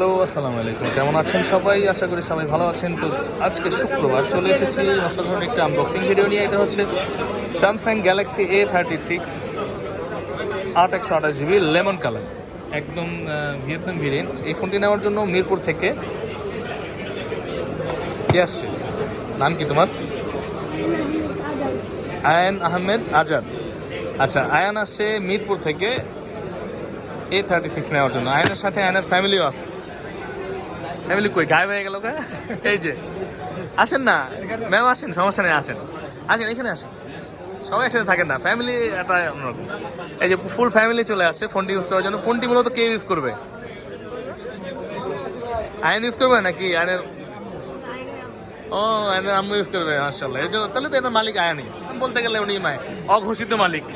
Hello, আসসালামু আলাইকুম। কেমন আছেন সবাই? আশা করি সবাই ভালো আছেন। তো আজকে শুক্রবার চলে এসেছি অসাধারণ একটা আনবক্সিং ভিডিও নিয়ে। এটা হচ্ছে Samsung Galaxy A thirty six আট একশো আঠাশ জিবি লেমন কালার। একদম ভিয়েতনাম ভেরিয়েন্ট এই ফোনটি নেওয়ার জন্য মিরপুর থেকে কে আসছে? নাম কি তোমার? আয়ান আহমেদ আজাদ। আচ্ছা আয়ান আসছে মিরপুর থেকে এ থার্টি সিক্স নেওয়ার জন্য। আয়নের সাথে আয়নের ফ্যামিলিও আছে। ফ্যামিলি কই, গায়েব হয়ে গেল? এই যে। আসেন না। ম্যাম আসেন, সমস্যা নেই, আসেন। আসেন, এখানে আসেন। সবাই একসাথে থাকেন না। ফ্যামিলি একটা অন্যরকম এই যে ফুল ফ্যামিলি চলে আসছে ফোনটি ইউজ করার জন্য। ফোনটি মূলত কে ইউজ করবে? আয়ন ইউজ করবে নাকি আয়নের? ও, আয়নের আম্মু ইউজ করবে মার্শাল্লাহ এই জন্য তাহলে তো এটার মালিক আয়নই। বলতে গেলে উনি মায় অঘোষিত মালিক।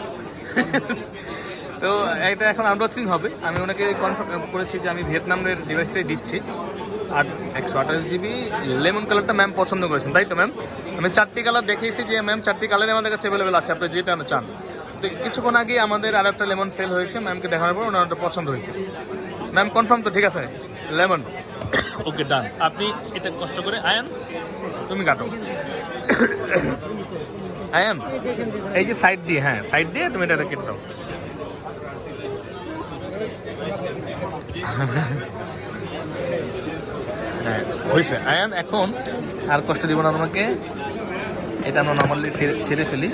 তো এটা এখন আনবক্সিং হবে। আমি ওনাকে কনফার্ম করেছি যে আমি ভিয়েতনামের ডিভাইসটাই দিচ্ছি। আর একশো আঠাশ জিবি। লেমন কালারটা ম্যাম পছন্দ করেছেন তাই তো ম্যাম আমি চারটি কালার দেখিয়েছি যে ম্যাম চারটি কালার আমাদের কাছে অ্যাভেলেবেল আছে আপনি যেটা চান। তো কিছুক্ষণ আগে আমাদের আর একটা লেমন সেল হয়েছে ম্যামকে দেখানোর পর ওনার পছন্দ হয়েছে। ম্যাম কনফার্ম তো ঠিক আছে? লেমন। ওকে ডান আপনি এটা কষ্ট করে আয়ান? তুমি কাটো। আয়ান এই যে সাইড দিয়ে হ্যাঁ সাইড দিয়ে তুমি এটা কেটে দাও। হয়েছে আয়ান এখন আর কষ্ট দিব না তোমাকে। এটা আমরা নর্মালি ছেড়ে ফেলি।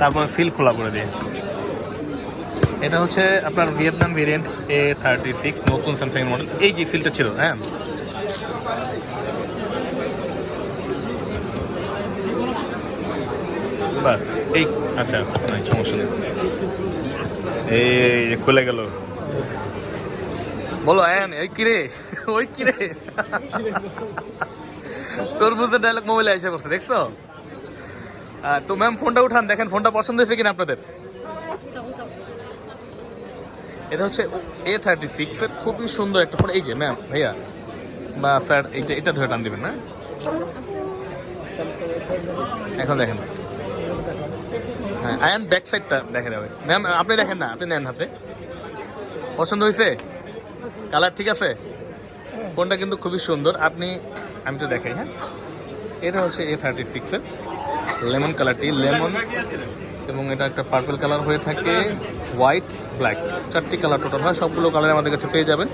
তারপর সিল খোলা করে দিই। এটা হচ্ছে আপনার Vietnam variant A thirty six নতুন স্যামসাং মডেল এই যে সিলটা ছিল হ্যাঁ। বাস, এই আচ্ছা নাই, সমস্যা নেই। এই খুলে গেল। বলো আয়ান এই কিরে? ওই কিরে? তোর বুঝতে ডায়লগ মোবাইলে এসে করছে দেখছ? তো ম্যাম ফোনটা উঠান, দেখেন ফোনটা পছন্দ হয়েছে কিনা আপনাদের? এটা হচ্ছে এ থার্টি সিক্স এর খুবই সুন্দর একটা ফোন এই যে ম্যাম ভাইয়া, বা স্যার এইটা এটা ধরে টান দিবেন, না? এখন দেখেন। হ্যাঁ আয়ান ব্যাক সাইডটা দেখে যাবে ম্যাম আপনি দেখেন না, আপনি নেন হাতে। পছন্দ হয়েছে? কালার ঠিক আছে? ফোনটা কিন্তু খুবই সুন্দর। আপনি, আমি তো দেখাই হ্যাঁ? এটা হচ্ছে এ থার্টি সিক্সের লেমন কালারটি। লেমন এবং এটা একটা পার্পল কালার হয়ে থাকে হোয়াইট ব্ল্যাক চারটি কালার টোটাল হয়, সবগুলো কালার আমাদের কাছে পেয়ে যাবেন।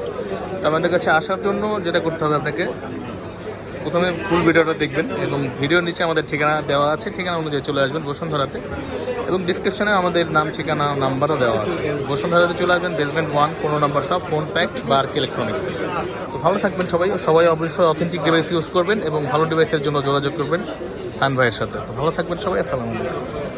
তো আমাদের কাছে আসার জন্য যেটা করতে হবে আপনাকে প্রথমে ফুল ভিডিওটা দেখবেন এবং ভিডিওর নিচে আমাদের ঠিকানা দেওয়া আছে। ঠিকানা অনুযায়ী চলে আসবেন বসুন্ধরাতে। এবং ডিসক্রিপশনে আমাদের নাম, ঠিকানা, নাম্বারও দেওয়া আছে। বসুন্ধরাতে চলে আসবেন বেসমেন্ট ওয়ান পনেরো নাম্বার সব ফোন প্যাক বা আর ইলেকট্রনিক্স তো ভালো থাকবেন সবাই। সবাই অবশ্যই অথেন্টিক ডিভাইস ইউজ করবেন এবং ভালো ডিভাইসের জন্য যোগাযোগ করবেন। খান ভাইয়ের সাথে। তো ভালো থাকবেন সবাই। আসসালামু আলাইকুম।